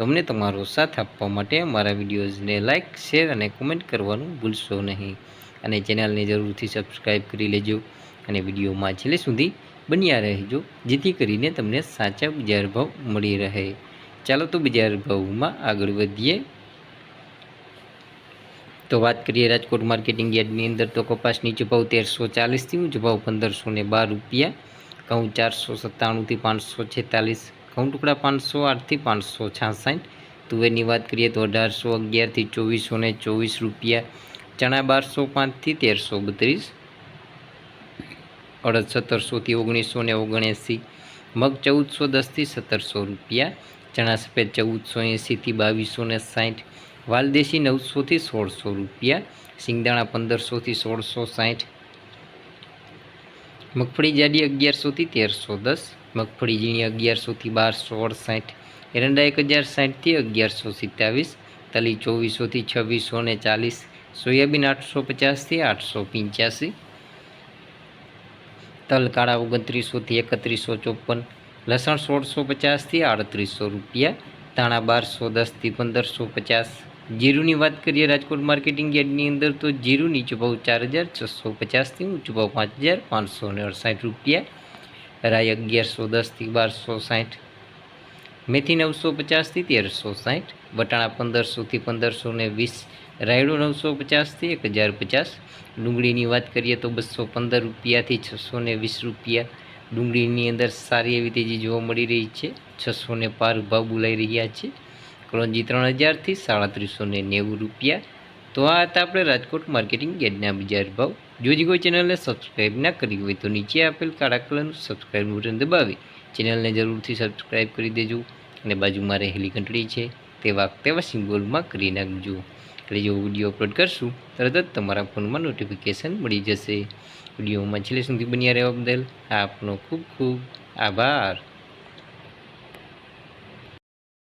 તો અમને તમારો સાથ આપવા માટે મારા વિડીયોઝને લાઇક શેર અને કોમેન્ટ કરવાનું ભૂલશો નહીં. અને ચેનલને જરૂરથી સબસ્ક્રાઈબ કરી લેજો અને વિડીયોમાં છેલ્લે સુધી બન્યા રહેજો, જેથી કરીને તમને સાચા બજાર ભાવ મળી રહે. ચાલો તો બજાર ભાવમાં આગળ વધીએ. તો વાત કરીએ રાજકોટ માર્કેટિંગ યાર્ડની અંદર તો કપાસ નીચે તેરસો ચાલીસથી ઊંચો ભાવ પંદરસો ને બાર રૂપિયા, ઘઉં ચારસો સત્તાણુંથી પાંચસો છેતાલીસ ઘઉં ટુકડા પાંચસો આઠથી પાંચસો છાસઠ. તુવેરની વાત કરીએ તો અઢારસો અગિયારથી ચોવીસો ને ચોવીસ રૂપિયા. ચણા બારસો પાંચથી તેરસો બત્રીસ. અડદ સત્તરસોથી ઓગણીસો ને ઓગણએંસી. મગ ચૌદસો દસથી સત્તરસો રૂપિયા. ચણા સફેદ ચૌદસો એંસીથી બાવીસો ને સાઠ. વાલદેશી નવસોથી સોળસો રૂપિયા. સિંગદાણા પંદરસોથી સોળસો સાઠ. મગફળી જાડી અગિયારસોથી તેરસો દસ. મગફળી ઝીણી અગિયારસોથી બારસો અડસાઠ. એરંડા એક હજાર સાઠથી અગિયારસો સિત્તાવીસ. તલી ચોવીસોથી છવ્વીસો ને ચાલીસ. સોયાબીન આઠસો પચાસથી આઠસો પંચ્યાસી. તલ કાળા ઓગણત્રીસોથી એકત્રીસો ચોપન. લસણ સોળસો પચાસથી આડત્રીસો રૂપિયા. ધાણા બારસો દસથી પંદરસો પચાસ. જીરુની વાત કરીએ રાજકોટ માર્કેટિંગ યાર્ડની અંદર તો જીરું નીચો ભાવ ચાર હજાર છસો પચાસથી ઊંચો ભાવ પાંચ હજાર પાંચસો ને અડસાઠ રૂપિયા. રાય અગિયારસો દસથી બારસો સાઠ. મેથી નવસો પચાસથી તેરસો સાઠ. વટાણા પંદરસોથી પંદરસો ને વીસ. રાયડો નવસો પચાસથી એક હજાર પચાસ. ડુંગળીની વાત કરીએ તો બસો પંદર રૂપિયાથી છસો ને વીસ રૂપિયા. ડુંગળીની અંદર સારી એવી તેજી જોવા મળી રહી છે. છસો ને પાર ભાવ બોલાઈ રહ્યા છે. કરોંજી ત્રણ હજારથી સાડત્રીસો ને નેવું રૂપિયા. તો આ હતા આપણે રાજકોટ માર્કેટિંગ યાર્ડના બજાર ભાવ. જો હજી કોઈ ચેનલને સબસ્ક્રાઈબ ના કરી હોય તો નીચે આપેલ કાળા કલરનું સબસ્ક્રાઈબ બટન દબાવી. ચેનલને જરૂરથી સબસ્ક્રાઈબ કરી દેજો અને બાજુમાં રહેલી ઘંટડી છે તેવા તેવા સિમ્બોલમાં કરી નાખજો. એટલે જો વીડિયો અપલોડ કરશું, તરત જ તમારા ફોનમાં નોટિફિકેશન મળી જશે. વિડીયોમાં છેલ્લે સુધી બન્યા રહેવા બદલ આપનો ખૂબ ખૂબ આભાર.